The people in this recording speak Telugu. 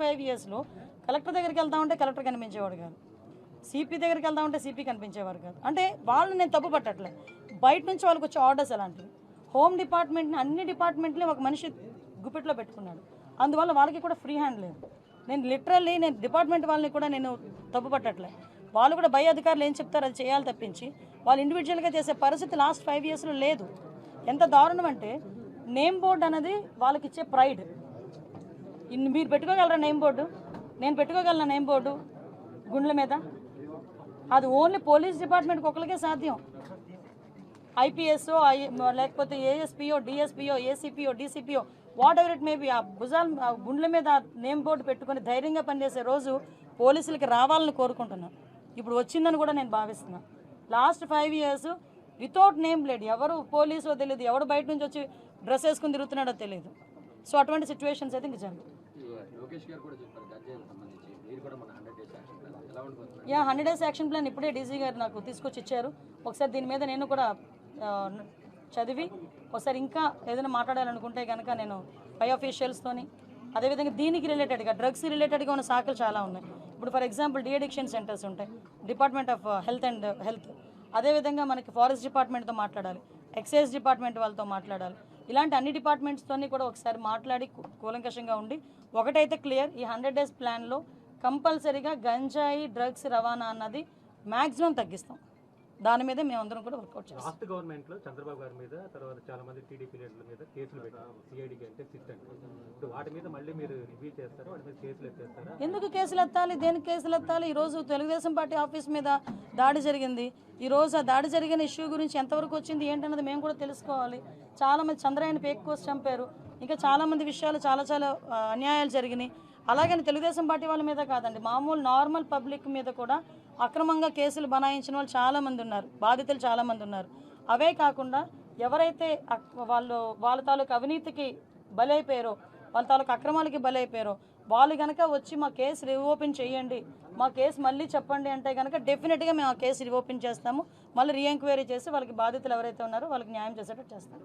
ఫైవ్ ఇయర్స్లో కలెక్టర్ దగ్గరికి వెళ్తా ఉంటే కలెక్టర్ కనిపించేవాడు కాదు. సిపి దగ్గరికి వెళ్తా ఉంటే సిపి కనిపించేవారు కాదు. అంటే వాళ్ళు నేను తప్పు పట్టట్లే. బయట నుంచి వాళ్ళకి వచ్చే ఆర్డర్స్ అలాంటివి హోమ్ డిపార్ట్మెంట్ని అన్ని డిపార్ట్మెంట్ని ఒక మనిషి గుప్పెట్లో పెట్టుకున్నాడు. అందువల్ల వాళ్ళకి కూడా ఫ్రీ హ్యాండ్ లేదు. నేను లిటరల్లీ నేను డిపార్ట్మెంట్ వాళ్ళని కూడా నేను తప్పు పట్టట్లే. వాళ్ళు కూడా భయ అధికారులు ఏం చెప్తారు? అది చేయాలి తప్పించి వాళ్ళు ఇండివిజువల్గా చేసే పరిస్థితి లాస్ట్ ఫైవ్ ఇయర్స్లో లేదు. ఎంత దారుణం అంటే నేమ్ బోర్డ్ అనేది వాళ్ళకి ఇచ్చే ప్రైడ్ ఇన్ని మీరు పెట్టుకోగలరా నేమ్ బోర్డు నేను పెట్టుకోగలను నేమ్ బోర్డు గుండ్ల మీద? అది ఓన్లీ పోలీస్ డిపార్ట్మెంట్కి ఒకరికే సాధ్యం. ఐపీఎస్ లేకపోతే ఏఎస్పీఓ డిఎస్పీఓ ఏసీపీఓ డీసీపీఓ వాట్ ఎవర్ ఇట్ మేబీ ఆ భుజాల ఆ గుండెల మీద నేమ్ బోర్డు పెట్టుకొని ధైర్యంగా పనిచేసే రోజు పోలీసులకి రావాలని కోరుకుంటున్నాను. ఇప్పుడు వచ్చిందని కూడా నేను భావిస్తున్నాను last five years without name plate ఎవరు పోలీసో తెలియదు ఎవడు బయట నుంచి వచ్చి డ్రెస్ వేసుకుని తిరుగుతున్నాడో తెలియదు సో అటువంటి సిచ్యువేషన్స్ అయితే ఇంక ఉండబోతుంది yeah hundred days action plan ఇప్పుడే డీజీ గారు నాకు తీసుకొచ్చి ఇచ్చారు. ఒకసారి దీని మీద నేను కూడా చదివి ఒకసారి ఇంకా ఏదైనా మాట్లాడాలనుకుంటే కనుక నేను పై ఆఫీషియల్స్తోని అదేవిధంగా దీనికి రిలేటెడ్గా డ్రగ్స్ రిలేటెడ్గా ఉన్న శాఖలు చాలా ఉన్నాయి. ఇప్పుడు ఫర్ ఎగ్జాంపుల్ డిఅడిక్షన్ సెంటర్స్ ఉంటాయి. Department of health and health అదేవిధంగా మనకి ఫారెస్ట్ డిపార్ట్మెంట్తో మాట్లాడాలి. ఎక్సైజ్ డిపార్ట్మెంట్ వాళ్ళతో మాట్లాడాలి. ఇలాంటి అన్ని డిపార్ట్మెంట్స్తోని కూడా ఒకసారి మాట్లాడి కూలంకషంగా ఉండి ఒకటైతే క్లియర్ ఈ హండ్రెడ్ డేస్ ప్లాన్లో కంపల్సరీగా గంజాయి డ్రగ్స్ రవాణా అన్నది మ్యాక్సిమం తగ్గిస్తాం. దాని మీదే మేమందరం కూడా వర్కౌట్ చేస్తాం. లాస్ట్ గవర్నమెంట్లో చంద్రబాబు గారి మీద తర్వాత చాలా మంది టీడీపీ లీడర్ల మీద కేసులు పెట్టారు. సిఐడికి అంటే సిట్ అంటే ఇప్పుడు వాటి మీద మళ్ళీ మీరు రివ్యూ చేస్తారా? వాటి మీద కేసులు ఎత్తేస్తారా? ఎందుకు కేసులు ఎత్తాలి? దేనికి కేసులు ఎత్తాలి? ఈరోజు తెలుగుదేశం పార్టీ ఆఫీస్ మీద దాడి జరిగింది. ఈరోజు ఆ దాడి జరిగిన ఇష్యూ గురించి ఎంతవరకు వచ్చింది ఏంటన్నది మేము కూడా తెలుసుకోవాలి. చాలామంది చంద్రయాన్ని పేక్ కోసి చంపారు. ఇంకా చాలామంది విషయాలు చాలా చాలా అన్యాయాలు జరిగినాయి. అలాగని తెలుగుదేశం పార్టీ వాళ్ళ మీద కాదండి మామూలు నార్మల్ పబ్లిక్ మీద కూడా అక్రమంగా కేసులు బనాయించిన వాళ్ళు చాలామంది ఉన్నారు. బాధితులు చాలామంది ఉన్నారు. అవే కాకుండా ఎవరైతే వాళ్ళు వాళ్ళ తాలూకు అవినీతికి బలైపోయారో వాళ్ళ తాలూకు అక్రమాలకి బలైపోయారో వాళ్ళు కనుక వచ్చి మా కేసు రీఓపెన్ చేయండి మా కేసు మళ్ళీ చెప్పండి అంటే కనుక డెఫినెట్గా మేము ఆ కేసు రీఓపెన్ చేస్తాము. మళ్ళీ రీ ఎంక్వైరీ చేసి వాళ్ళకి బాధితులు ఎవరైతే ఉన్నారో వాళ్ళకి న్యాయం చేసేటట్టు చేస్తాము